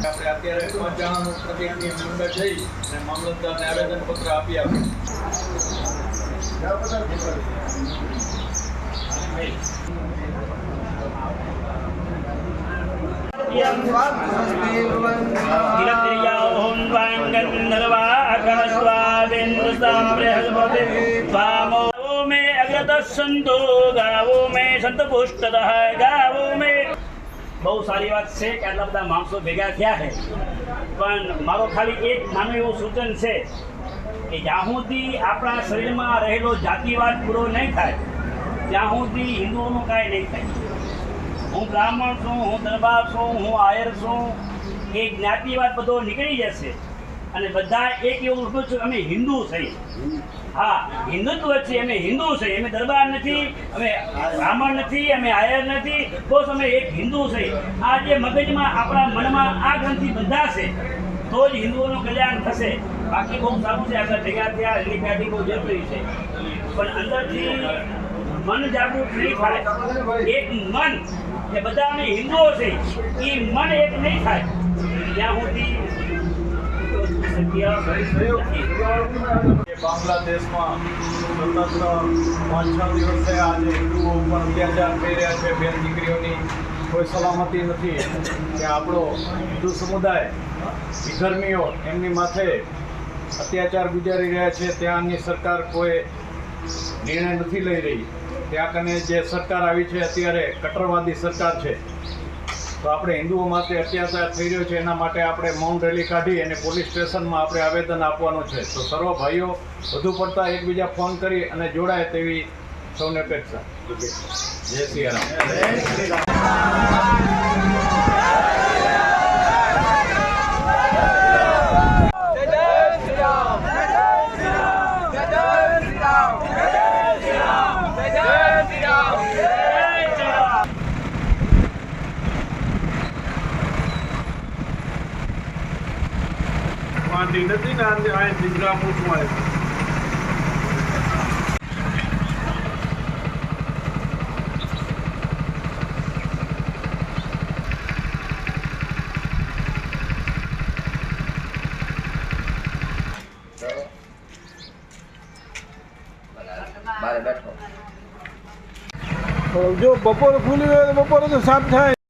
આપણે અત્યારે પાંચ જણાનું પ્રતિનિધિ મંડળ જઈ અને મામલતદારને આવેદનપત્ર આપી આપ્યું गावो में अग्रतः संतो गावो में संत પુષ્ટતઃ ગાવો में બહુ સારી વાત છે કે આટલા બધા માણસો ભેગા થયા છે પણ મારો ખાલી એક નાનું એવું સૂચન છે કે જ્યાં સુધી આપણા શરીરમાં રહેલો જાતિવાદ પૂરો નહીં થાય ત્યાં સુધી હિન્દુઓનું કાંઈ નહીં થાય હું બ્રાહ્મણ છું હું દરબાર છું હું આયર છું એ જ્ઞાતિવાદ બધો નીકળી જશે અને બધા એક એવું ઉભું છું, અમે હિન્દુ થઈ હા, હિન્દુત્વ છે, અમે હિન્દુ છીએ. અમે દરબાર નથી, અમે બ્રાહ્મણ નથી, અમે આયર નથી, બસ અમે એક હિન્દુ છીએ. આ જે મગજમાં, આપણા મનમાં આ ગ્રંથિ છે, તો જ હિન્દુઓનું કલ્યાણ થશે. બાકી બહુ સારું છે, આગળ ભેગા થયા ખ્યાતિ બહુ જરૂરી છે. પણ અંદરથી મન જાગૃત નહીં થાય. એક મન, એ બધા અમે હિન્દુઓ છે એ મન એક નહીં થાય. ત્યાં સુધી બાંગ્લાદેશમાં સતત પાંચ છ આજે હિન્દુઓ ઉપર અત્યાચાર થઈ રહ્યા છે. બેન દીકરીઓની કોઈ સલામતી નથી. કે આપણો હિન્દુ સમુદાય, વિધર્મીઓ એમની માથે અત્યાચાર ગુજારી રહ્યા છે. ત્યાંની સરકાર કોઈ નિર્ણય નથી લઈ રહી. ત્યાં કને જે સરકાર આવી છે, અત્યારે કટ્ટરવાદી સરકાર છે. તો આપણે હિન્દુઓ માટે અત્યાચાર થઈ રહ્યો છે, એના માટે આપણે મૌન રેલી કાઢી અને પોલીસ સ્ટેશનમાં આપણે આવેદન આપવાનું છે. તો સર્વ ભાઈઓ, વધુ પડતા એકબીજા ફોન કરી અને જોડાય તેવી સૌને અપેક્ષા. જય શ્રી રામ. વાંધી નથી ને આ દીકરા પૂછવા આવ્યો જો બપોર ખુલી હોય તો બપોરે તો સાફ થાય.